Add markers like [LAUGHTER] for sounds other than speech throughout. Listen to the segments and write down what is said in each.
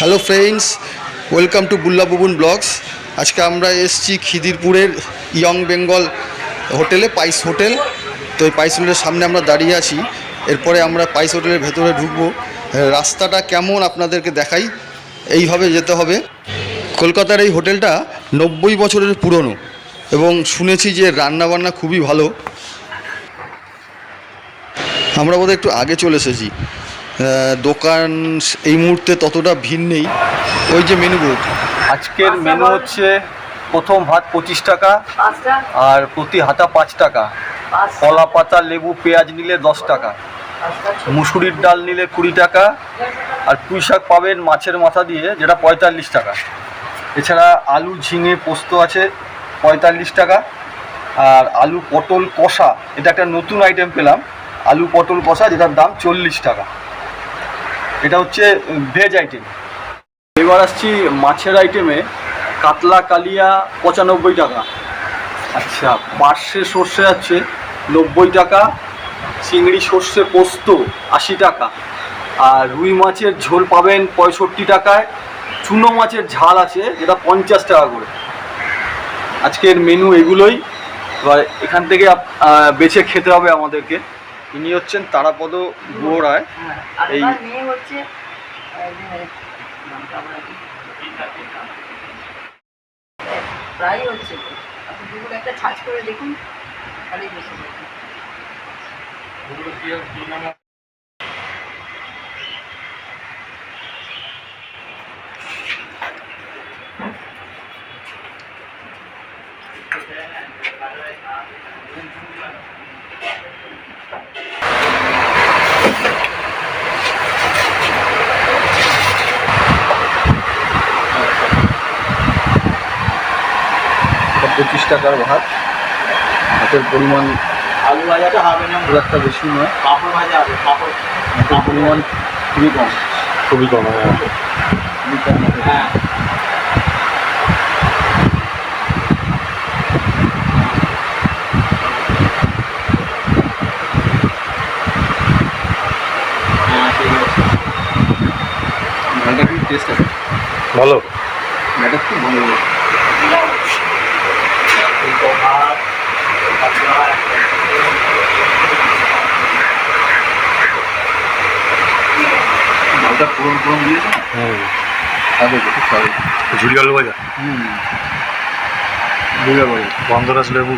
Hello friends welcome to Bulla Bubun vlogs আজকে আমরা এসেছি খিদিরপুরের ইয়ং বেঙ্গল হোটেলে পাইস হোটেল। তো এই পাইস হোটেলের সামনে আমরা দাঁড়িয়ে আছি। এরপরে আমরা পাইস হোটেলের ভেতরে ঢুকবো। রাস্তাটা কেমন আপনাদেরকে দেখাই। এইভাবে যেতে হবে। কলকাতার এই হোটেলটা নব্বই বছরের পুরনো এবং শুনেছি যে রান্নাবান্না খুবই ভালো। আমরা বোধহয় একটু আগে চলে এসেছি। দোকান এই মুহূর্তে ততটা ভিড় নেই। ওই যে মেনু বোর্ড আজকের মেনু হচ্ছে প্রথম ভাত পঁচিশ টাকা আর প্রতি হাতা পাঁচ টাকা। কলা পাতা লেবু পেঁয়াজ নিলে দশ টাকা। মুসুরির ডাল নিলে কুড়ি টাকা আর পুঁই শাক পাবেন মাছের মাথা দিয়ে যেটা পঁয়তাল্লিশ টাকা। এছাড়া আলু ঝিঙে পোস্ত আছে পঁয়তাল্লিশ টাকা আর আলু পটল কষা এটা একটা নতুন আইটেম পেলাম। আলু পটল কষা যেটার দাম চল্লিশ টাকা। এটা হচ্ছে ভেজ আইটেম এবার আসছি মাছের আইটেমে কাতলা, কালিয়া, পঁচানব্বই টাকা। আচ্ছা পার্শে সর্ষে আছে নব্বই টাকা, চিংড়ি সর্ষে পোস্ত আশি টাকা। আর রুই মাছের ঝোল পাবেন পঁয়ষট্টি টাকায়। চুনো মাছের ঝাল আছে যেটা পঞ্চাশ টাকা করে। আজকের মেনু এগুলোই। এবার এখান থেকে বেছে খেতে হবে আমাদেরকে। ইনি হচ্ছেন তারাপদ গুহ রায়। হ্যাঁ, আর এই-? প্রায় হচ্ছে আপনি গুগল একটা সার্চ করে তাহলেই দেখুন পঁচিশ টাকার ভাত। ভাতের পরিমাণ আলু ভাজাটা হবে না। খুব একটা বেশি নয়। পাঁপড় ভাজা হবে পাঁপড়। ভাতের পরিমাণ খুবই কম। খুবই কম হ্যাঁ। খুবই কম হ্যাঁ। ঠিক আছে। টেস্ট আছে। ভালো? ভাতটা খুব ভালো। ভাতটা পুরন পুরন দিয়েছে? হুম খুব ঝুড়ি আলু ভাজা হুম। বলে গন্ধরাজ লেবু?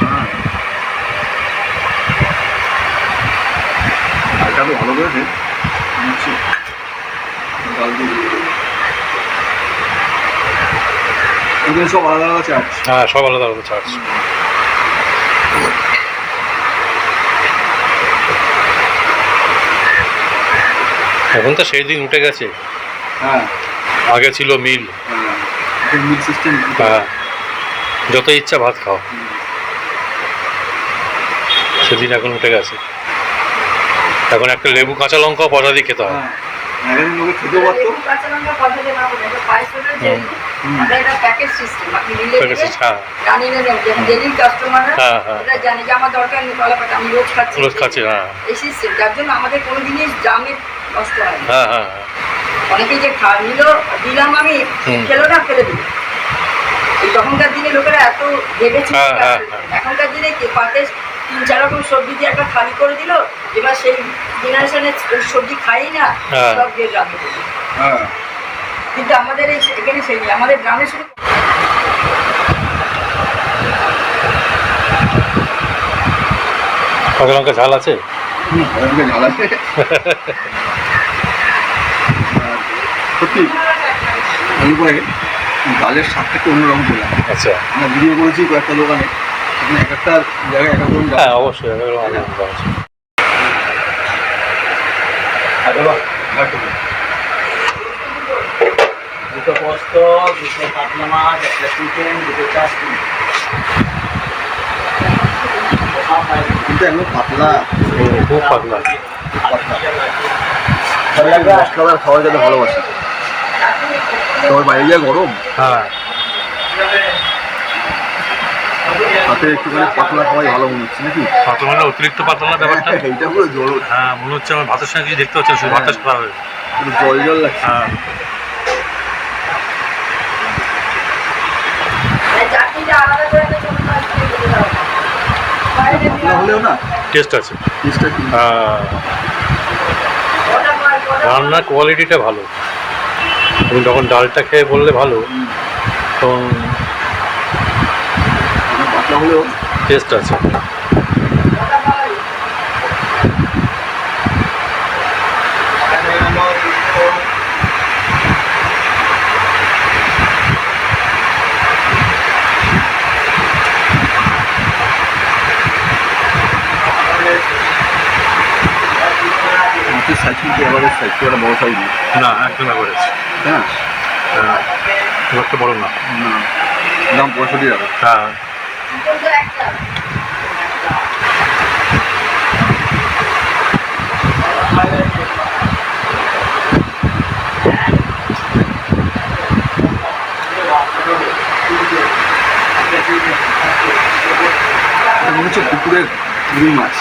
হ্যাঁ। তো ভালো ডাল দিয়ে সব আলাদা আলাদা চার্জ। হ্যাঁ সব আলাদা আলাদা চার্জ। এখন তো সেই দিন উঠে গেছে। হ্যাঁ। আগে ছিল মিল। হ্যাঁ মিল সিস্টেম হ্যাঁ। যত ইচ্ছা ভাত খাও। সেদিন এখন উঠে গেছে। এখন একটা লেবু কাঁচা লঙ্কাও পচা দিয়ে খেতে হয়। লঙ্কা রোজ খাচ্ছি। হ্যাঁ। এই সিস্টেম যার জন্য আমাদের কোনো জিনিস দামে নষ্ট হয়। হ্যাঁ হ্যাঁ অনেকে যে খা নিল দিলাম আমি খেলো না ফেলে দিল। তখনকার দিনে লোকেরা এত হ্যাঁ, হ্যাঁ, হ্যাঁ। এখনকার দিনে কি পাতে তিন চার রকম সবজি দিয়ে একটা থালি করে দিল এবার সেই জেনারেশনে সবজি খাই না। সব দিয়ে গ্রামে হ্যাঁ। কিন্তু আমাদের এই এখানে সেই আমাদের গ্রামে শুধু কাঁচা লঙ্কা ঝাল আছে? ঝাল আছে। [LAUGHS] সত্যি আমি পরে ডালের স্বাদটা একটু অন্যরকম পেলাম আচ্ছা। আমরা ভিডিও করেছি কয়েকটা দোকানে এক একটা জায়গায় এক এক রকম হ্যাঁ অবশ্যই আর একটু দিন। দুটো পোস্ত দুটো কাতলা মাছ একটা চিকেন দুটো চাটনি। কিন্তু একদম পাতলা। খুব পাতলা। মশলাদার খাওয়া যেতে ভালোবাসি। তোর বাইরে যা গরম? হ্যাঁ। ভালো মনে হচ্ছে মানে [LAUGHS] এইটা জল। হ্যাঁ মনে হচ্ছে আমার ভাতের সঙ্গে দেখতে পাচ্ছি? জল জল হ্যাঁ। টেস্ট আছে। হ্যাঁ। রান্নার কোয়ালিটিটা ভালো। তুমি যখন ডালটা খেয়ে বললে ভালো। তখন টেস্ট আছে। সাইজ কিন্তু এবারে সাইজ খুব একটা বড় সাইজ না? না একদম হ্যাঁ। হ্যাঁ। খুব একটা বড় না। না। দাম পঁয়ষট্টি টাকা হ্যাঁ। হচ্ছে পুকুরের রুই মাছ।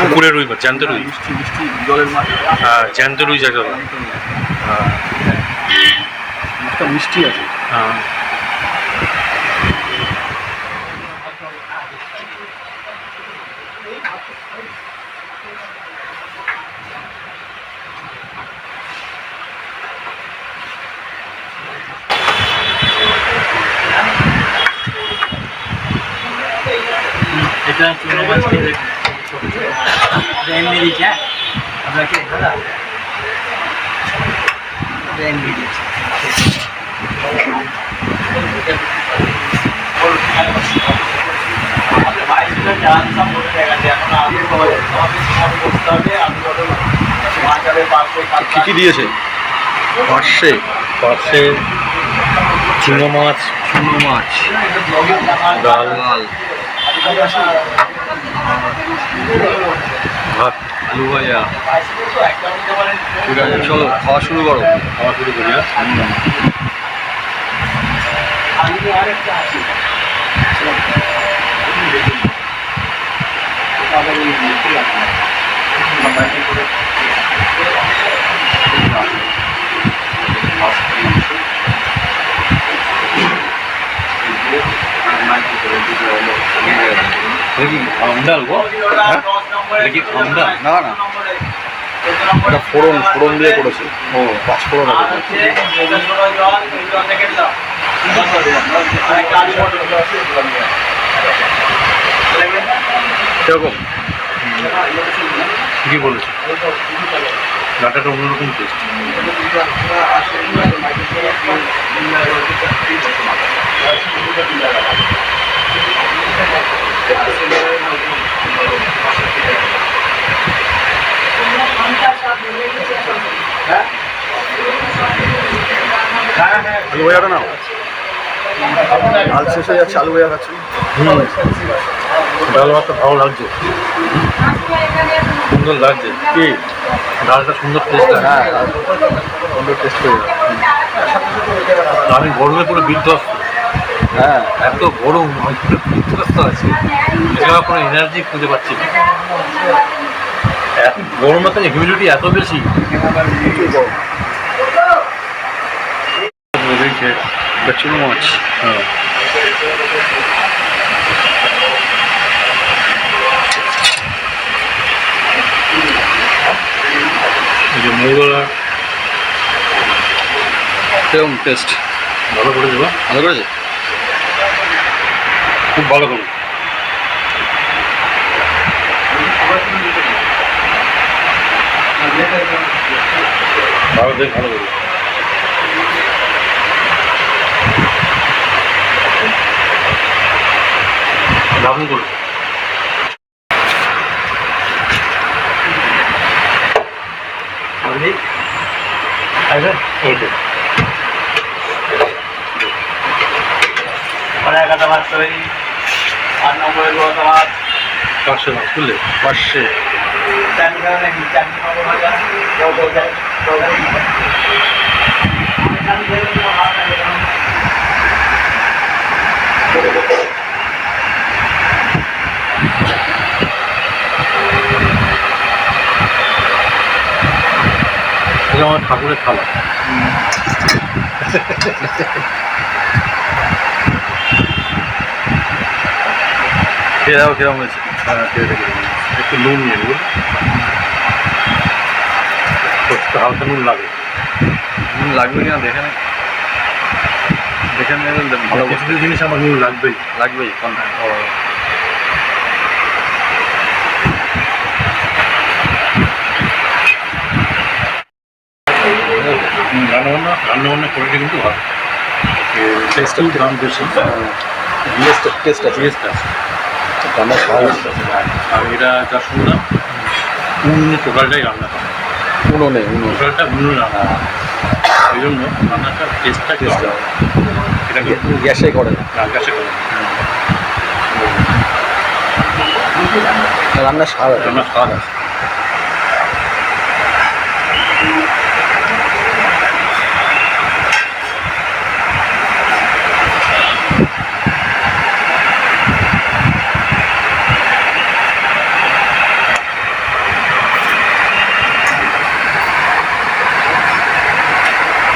পুকুরে রুই মাছ জ্যান্ত রুই। মিষ্টি মিষ্টি জলের মাছ। হ্যাঁ জ্যান্ত রুই যাকে বলে। হ্যাঁ মাছটা মিষ্টি আছে হ্যাঁ এটা চুনো মাছ খেয়ে দেখুন এটা এমনি দিচ্ছে হ্যাঁ আপনার কি দাদা এমনি দিচ্ছে কি কি দিয়েছে? পার্শে। পাশে চুনো মাছ। চুনো মাছ। ডাল। লাল ভাত। আলু ভাজা ঠিক আছে চলো খাওয়া শুরু করো খাওয়া শুরু করি হ্যাঁ? গো হ্যাঁ? এটা কি আমডাল না না। এটা ফোড়ন ফোড়ন দিয়ে করেছে। ও পাঁচ ফোড়ন সেরকম ঠিকই বলেছ। ডাটাটা অন্যরকম টেস্ট ডাল শেষ হয়ে যাচ্ছে আলু ডাল ভাতটা ভালো লাগছে। সুন্দর লাগছে। কি? ডালটা সুন্দর টেস্ট হ্যাঁ সুন্দর টেস্ট হয়ে আমি গরমে পুরো বিধ্বস্ত। হ্যাঁ। এত গরম বিধ্বস্ত আছে। এছাড়া কোনো এনার্জি খুঁজে পাচ্ছি না। এত গরম হিউমিডিটি এত বেশি। খেয়ে এটা মাছ হ্যাঁ যে মুগলা সেরকম টেস্ট ভালো করে দেবো ভালো করেছে? খুব ভালো করে। ভালো দেখ ভালো করে। দারুণ করে ওকে আট নম্বরের তোমার পাঁচশো মাছ বুঝলে এটা আমার ঠাকুরের থালা। খেয়ে দাও হয়েছে। হ্যাঁ, একটু নুন নিয়ে নেব। হালকা নুন লাগে। নুন লাগবে কিনা দেখে না। দেখে নেবেন ভালো জিনিস আমার নুন লাগবেই। লাগবেই কন্ট্যাক্ট রান্নাবান্না রান্নাবান্না কোয়ালিটি কিন্তু ভালো টেস্টও দাম বেশি টেস্ট টেস্ট আছে টেস্ট আছে স্বাদ আছে আর এটা যা শুনলাম উনুনে টোটালটাই রান্না করে উনুনে টোটালটা উনুনে রান্না ওই জন্য রান্নাটা টেস্টটা একটু আলাদা এটা কিন্তু গ্যাসে করে না আকাশে করে রান্নার স্বাদ আছে রান্নার স্বাদ আছে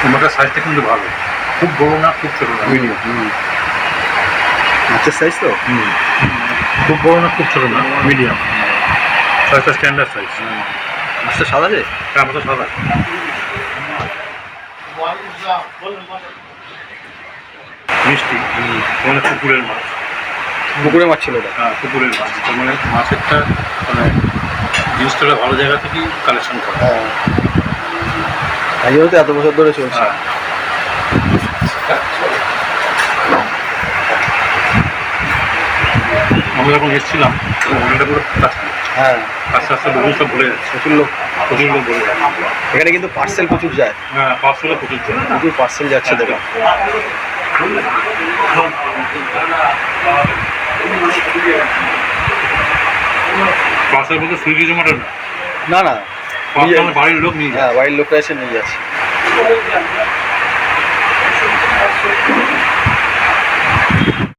তোমাদের সাইজটা কিন্তু ভালো। খুব বড় না খুব ছোট না। মিডিয়াম মাছের সাইজ তো? খুব বড় না খুব ছোট না মিডিয়াম সাইজটা স্ট্যান্ডার্ড সাইজ মাছটা স্বাদ আছে হ্যাঁ আমাদের সাদা। মিষ্টি। মানে পুকুরের মাছ। পুকুরে মাছ ছিল ওটা হ্যাঁ পুকুরের মাছ। মানে মাছেরটা মানে জিনিসটা ভালো জায়গা থেকেই কালেকশন করে। হ্যাঁ এই জন্য তো এত বছর ধরে চলছে। হ্যাঁ। আমরা যখন এসেছিলাম হ্যাঁ। আস্তে আস্তে লোক সব ভরে যাচ্ছে। প্রচুর লোক। প্রচুর লোক এখানে কিন্তু পার্সেল প্রচুর যায়। হ্যাঁ প্রচুর প্রচুর পার্সেল যাচ্ছে দেখো। সুইগি জোম্যাটো না না। বাড়ির লোক নিয়ে হ্যাঁ বাড়ির লোকরা এসে নিয়ে যাচ্ছে।